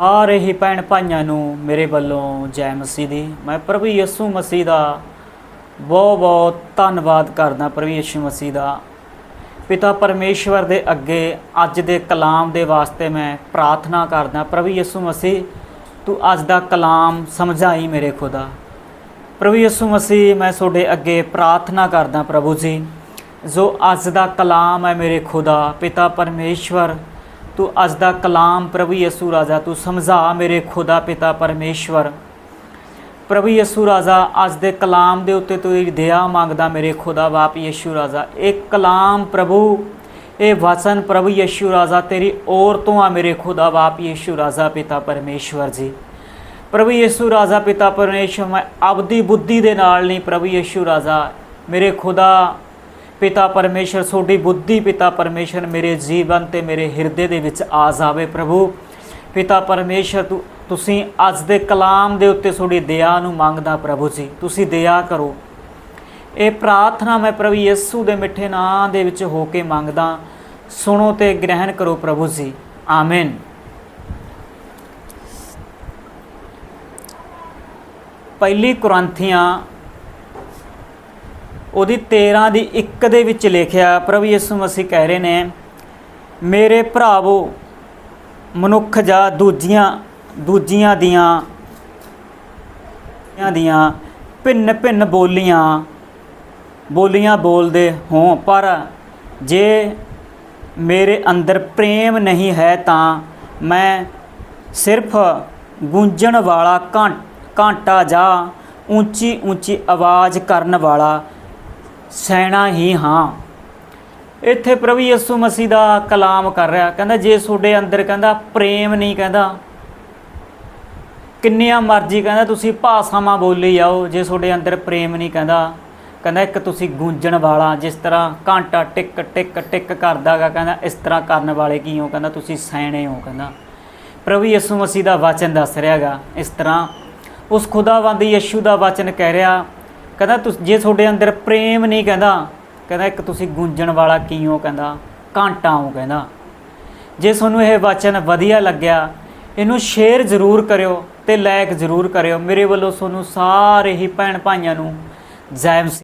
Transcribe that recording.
ਸਾਰੇ ਹੀ ਭੈਣ ਭਾਈਆਂ ਨੂੰ ਮੇਰੇ ਵੱਲੋਂ ਜੈ ਮਸੀਹ ਦੀ। ਮੈਂ ਪ੍ਰਭੂ ਯਿਸੂ ਮਸੀਹ ਦਾ ਬਹੁਤ ਬਹੁਤ ਧੰਨਵਾਦ ਕਰਦਾ ਪ੍ਰਭੂ ਯਿਸੂ ਮਸੀਹ ਦਾ। ਪਿਤਾ ਪਰਮੇਸ਼ਵਰ ਦੇ ਅੱਗੇ ਅੱਜ ਦੇ ਕਲਾਮ ਦੇ ਵਾਸਤੇ ਮੈਂ ਪ੍ਰਾਰਥਨਾ ਕਰਦਾ, ਪ੍ਰਭੂ ਯਿਸੂ ਮਸੀਹ, ਤੂੰ ਅੱਜ ਦਾ ਕਲਾਮ ਸਮਝਾਈ ਮੇਰੇ ਖੁਦਾ। ਪ੍ਰਭੂ ਯਿਸੂ ਮਸੀਹ, ਮੈਂ ਤੁਹਾਡੇ ਅੱਗੇ ਪ੍ਰਾਰਥਨਾ ਕਰਦਾ ਪ੍ਰਭੂ ਜੀ, ਜੋ ਅੱਜ ਦਾ ਕਲਾਮ ਹੈ ਮੇਰੇ ਖੁਦਾ, ਪਿਤਾ ਪਰਮੇਸ਼ਵਰ ਤੂੰ ਅੱਜ ਦਾ ਕਲਾਮ ਪ੍ਰਭੂ ਯਸੂ ਰਾਜਾ, ਤੂੰ ਸਮਝਾ ਮੇਰੇ ਖੁਦਾ ਪਿਤਾ ਪਰਮੇਸ਼ਵਰ। ਪ੍ਰਭੂ ਯਸੂ ਰਾਜਾ, ਅੱਜ ਦੇ ਕਲਾਮ ਦੇ ਉੱਤੇ ਤੂੰ ਦਇਆ ਮੰਗਦਾ ਮੇਰੇ ਖੁਦਾ ਬਾਪ ਯਸ਼ੂ ਰਾਜਾ। ਇਹ ਕਲਾਮ ਪ੍ਰਭੂ, ਇਹ ਵਚਨ ਪ੍ਰਭੂ ਯਸ਼ੂ ਰਾਜਾ, ਤੇਰੀ ਔਰ ਤੋਂ ਆ ਮੇਰੇ ਖੁਦਾ ਬਾਪ ਯਸ਼ੂ ਰਾਜਾ ਪਿਤਾ ਪਰਮੇਸ਼ਵਰ ਜੀ। ਪ੍ਰਭੂ ਯਸੂ ਰਾਜਾ ਪਿਤਾ ਪਰਮੇਸ਼ਵਰ, ਮੈਂ ਆਪਦੀ ਬੁੱਧੀ ਦੇ ਨਾਲ ਨਹੀਂ ਪ੍ਰਭੂ ਯਸ਼ੂ ਰਾਜਾ, ਮੇਰੇ ਖੁਦਾ ਪਿਤਾ ਪਰਮੇਸ਼ਰ, ਤੁਹਾਡੀ ਬੁੱਧੀ ਪਿਤਾ ਪਰਮੇਸ਼ਰ ਮੇਰੇ ਜੀਵਨ ਤੇ ਮੇਰੇ ਹਿਰਦੇ ਦੇ ਵਿੱਚ ਆ ਜਾਵੇ ਪ੍ਰਭੂ। ਪਿਤਾ ਪਰਮੇਸ਼ਰ, ਤੂੰ, ਤੁਸੀਂ ਅੱਜ ਦੇ ਕਲਾਮ ਦੇ ਉੱਤੇ ਤੁਹਾਡੀ ਦਇਆ ਨੂੰ ਮੰਗਦਾ ਪ੍ਰਭੂ ਜੀ। ਤੁਸੀਂ ਦਇਆ ਕਰੋ। ਇਹ ਪ੍ਰਾਰਥਨਾ ਮੈਂ ਪ੍ਰਭੂ ਯਿਸੂ ਦੇ ਮਿੱਠੇ ਨਾਂ ਦੇ ਵਿੱਚ ਹੋ ਕੇ ਮੰਗਦਾ। ਸੁਣੋ ਤੇ ਗ੍ਰਹਿਣ ਕਰੋ ਪ੍ਰਭੂ ਜੀ। ਆਮੇਨ। ਪਹਿਲੀ ਕੁਰੰਥੀਆਂ ਉਹਦੀ 13 ਦੀ 1 ਦੇ ਵਿੱਚ ਲਿਖਿਆ, ਪ੍ਰਭੂ ਯਿਸੂ ਮਸੀਹ ਕਹਿ ਰਹੇ ਨੇ, ਮੇਰੇ ਭਰਾਵੋ, ਮਨੁੱਖ ਜਾਂ ਦੂਜੀਆਂ ਦੂਜੀਆਂ ਦੀਆਂ ਦੀਆਂ ਭਿੰਨ ਭਿੰਨ ਬੋਲੀਆਂ ਬੋਲੀਆਂ ਬੋਲਦੇ ਹੋ, ਪਰ ਜੇ ਮੇਰੇ ਅੰਦਰ ਪ੍ਰੇਮ ਨਹੀਂ ਹੈ ਤਾਂ ਮੈਂ ਸਿਰਫ ਗੂੰਜਣ ਵਾਲਾ ਘੰ- ਘੰਟਾ ਜਾਂ ਉੱਚੀ ਉੱਚੀ ਆਵਾਜ਼ ਕਰਨ ਵਾਲਾ ਸੈਣਾ ਹੀ ਹਾਂ। ਇੱਥੇ ਪ੍ਰਭੂ ਯਿਸੂ ਮਸੀਹ ਦਾ ਕਲਾਮ ਕਰ ਰਿਹਾ। ਕਹਿੰਦਾ, ਜੇ ਤੁਹਾਡੇ ਅੰਦਰ ਕਹਿੰਦਾ, ਪ੍ਰੇਮ ਨਹੀਂ ਕਹਿੰਦਾ, ਕਿੰਨੀਆਂ ਮਰਜ਼ੀ ਕਹਿੰਦਾ, ਤੁਸੀਂ ਭਾਸ਼ਾਵਾਂ ਬੋਲੀ ਜਾਓ। ਜੇ ਤੁਹਾਡੇ ਅੰਦਰ ਪ੍ਰੇਮ ਨਹੀਂ ਕਹਿੰਦਾ ਕਹਿੰਦਾ, ਇੱਕ ਤੁਸੀਂ ਗੂੰਜਣ ਵਾਲਾ, ਜਿਸ ਤਰ੍ਹਾਂ ਘੰਟਾ ਟਿਕ ਟਿਕ ਟਿਕ ਕਰਦਾਗਾ ਕਹਿੰਦਾ, ਇਸ ਤਰ੍ਹਾਂ ਕਰਨ ਵਾਲੇ ਕੀ ਹੋ? ਕਹਿੰਦਾ, ਤੁਸੀਂ ਸੈਣੇ ਹੋ, ਕਹਿੰਦਾ। ਪ੍ਰਭੂ ਯਿਸੂ ਮਸੀਹ ਦਾ ਵਚਨ ਦੱਸ ਰਿਹਾਗਾ ਇਸ ਤਰ੍ਹਾਂ ਉਸ ਖੁਦਾਵੰਦੀ ਯਿਸੂ ਦਾ ਵਚਨ ਕਹਿ ਰਿਹਾ ਕਹਿੰਦਾ ਤੁਸ, ਜੇ ਤੁਹਾਡੇ ਅੰਦਰ ਪ੍ਰੇਮ ਨਹੀਂ ਕਹਿੰਦਾ ਕਹਿੰਦਾ ਇੱਕ ਤੁਸੀਂ ਗੂੰਜਣ ਵਾਲਾ ਕੀ ਹੋ ਕਹਿੰਦਾ, ਘੰਟਾ ਹੋ ਕਹਿੰਦਾ। ਜੇ ਤੁਹਾਨੂੰ ਇਹ ਵਚਨ ਵਧੀਆ ਲੱਗਿਆ, ਇਹਨੂੰ ਸ਼ੇਅਰ ਜ਼ਰੂਰ ਕਰਿਓ ਤੇ ਲਾਇਕ ਜ਼ਰੂਰ ਕਰਿਓ। ਮੇਰੇ ਵੱਲੋਂ ਤੁਹਾਨੂੰ ਸਾਰੇ ਹੀ ਭੈਣ ਭਾਈਆਂ ਨੂੰ ਜੈ ਮਸੀਹ